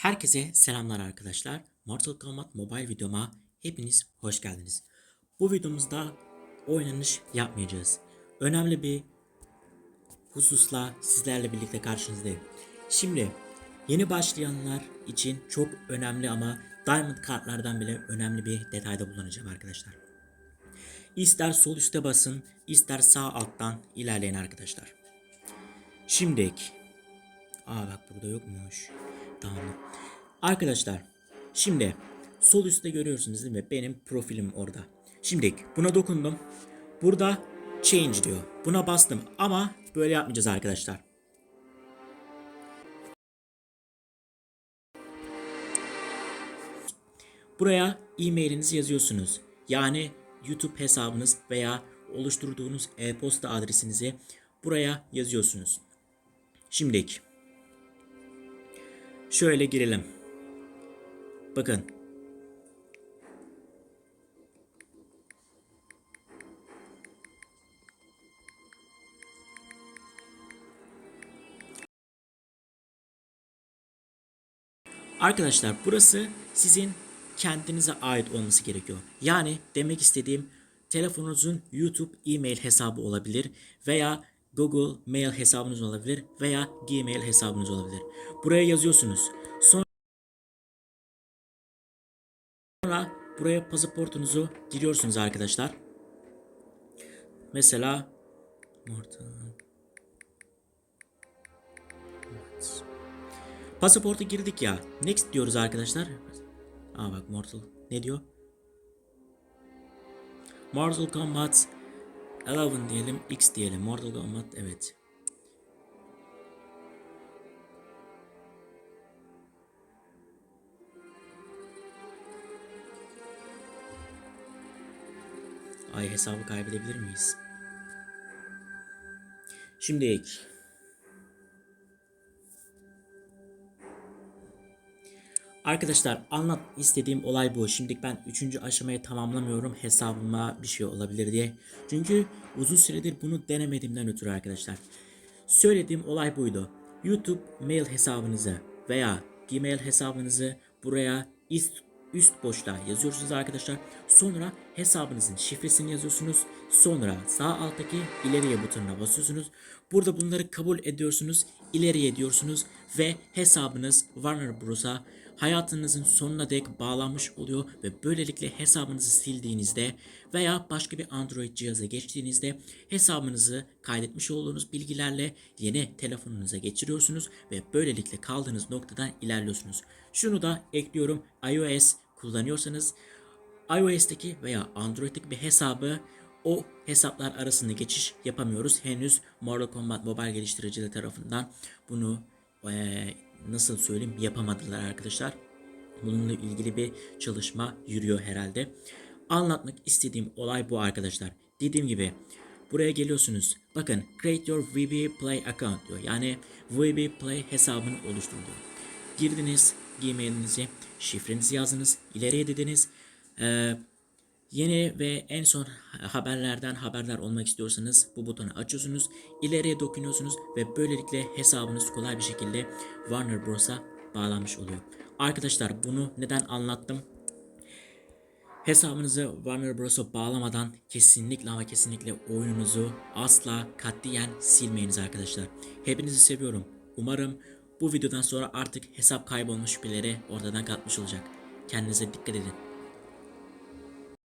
Herkese selamlar arkadaşlar. Mortal Kombat Mobile videoma hepiniz hoş geldiniz. Bu videomuzda oynanış yapmayacağız. Önemli bir hususla sizlerle birlikte karşınızdayım. Şimdi yeni başlayanlar için çok önemli ama Diamond kartlardan bile önemli bir detayda bulunacağım arkadaşlar. İster sol üstte basın, ister sağ alttan ilerleyin arkadaşlar. Şimdilik Aa bak burada yokmuş. Tamam. Arkadaşlar şimdi sol üstte görüyorsunuz değil mi? Benim profilim orada. Şimdi buna dokundum. Burada change diyor. Buna bastım ama böyle yapmayacağız arkadaşlar. Buraya e-mailinizi yazıyorsunuz. Yani YouTube hesabınız veya oluşturduğunuz e-posta adresinizi buraya yazıyorsunuz. Şimdilik Şöyle girelim. Bakın. Arkadaşlar burası sizin kendinize ait olması gerekiyor. Yani demek istediğim telefonunuzun YouTube e-mail hesabı olabilir veya Google Mail hesabınız olabilir veya Gmail hesabınız olabilir. Buraya yazıyorsunuz. Sonra buraya pasaportunuzu giriyorsunuz arkadaşlar. Mesela. Pasaportu girdik ya. Next diyoruz arkadaşlar. Aa bak Mortal ne diyor? Mortal Kombat 11 diyelim, X diyelim. Mortal Kombat evet. Ay hesabı kaybedebilir miyiz? Şimdi Arkadaşlar anlat istediğim olay bu. Şimdi ben 3. aşamayı tamamlamıyorum hesabıma bir şey olabilir diye. Çünkü uzun süredir bunu denemediğimden ötürü arkadaşlar. Söylediğim olay buydu. YouTube mail hesabınızı veya Gmail hesabınızı buraya üst, üst boşluğa yazıyorsunuz arkadaşlar. Sonra hesabınızın şifresini yazıyorsunuz. Sonra sağ alttaki ileriye butonuna basıyorsunuz. Burada bunları kabul ediyorsunuz. ileriye diyorsunuz ve hesabınız Warner Bros'a hayatınızın sonuna dek bağlanmış oluyor ve böylelikle hesabınızı sildiğinizde veya başka bir Android cihaza geçtiğinizde hesabınızı kaydetmiş olduğunuz bilgilerle yeni telefonunuza geçiriyorsunuz ve böylelikle kaldığınız noktadan ilerliyorsunuz. Şunu da ekliyorum iOS kullanıyorsanız iOS'teki veya Android'deki bir hesabı o hesaplar arasında geçiş yapamıyoruz. Henüz Mortal Kombat Mobile geliştiricileri tarafından bunu ee, nasıl söyleyeyim yapamadılar arkadaşlar. Bununla ilgili bir çalışma yürüyor herhalde. Anlatmak istediğim olay bu arkadaşlar. Dediğim gibi buraya geliyorsunuz. Bakın create your VB Play account diyor. Yani VB Play hesabını oluştur diyor. Girdiniz Gmail'inizi, şifrenizi yazdınız, ileriye dediniz. Ee, Yeni ve en son haberlerden haberdar olmak istiyorsanız bu butonu açıyorsunuz. ileriye dokunuyorsunuz ve böylelikle hesabınız kolay bir şekilde Warner Bros'a bağlanmış oluyor. Arkadaşlar bunu neden anlattım? Hesabınızı Warner Bros'a bağlamadan kesinlikle ama kesinlikle oyununuzu asla katiyen silmeyiniz arkadaşlar. Hepinizi seviyorum. Umarım bu videodan sonra artık hesap kaybolmuş şüpheleri ortadan kalkmış olacak. Kendinize dikkat edin.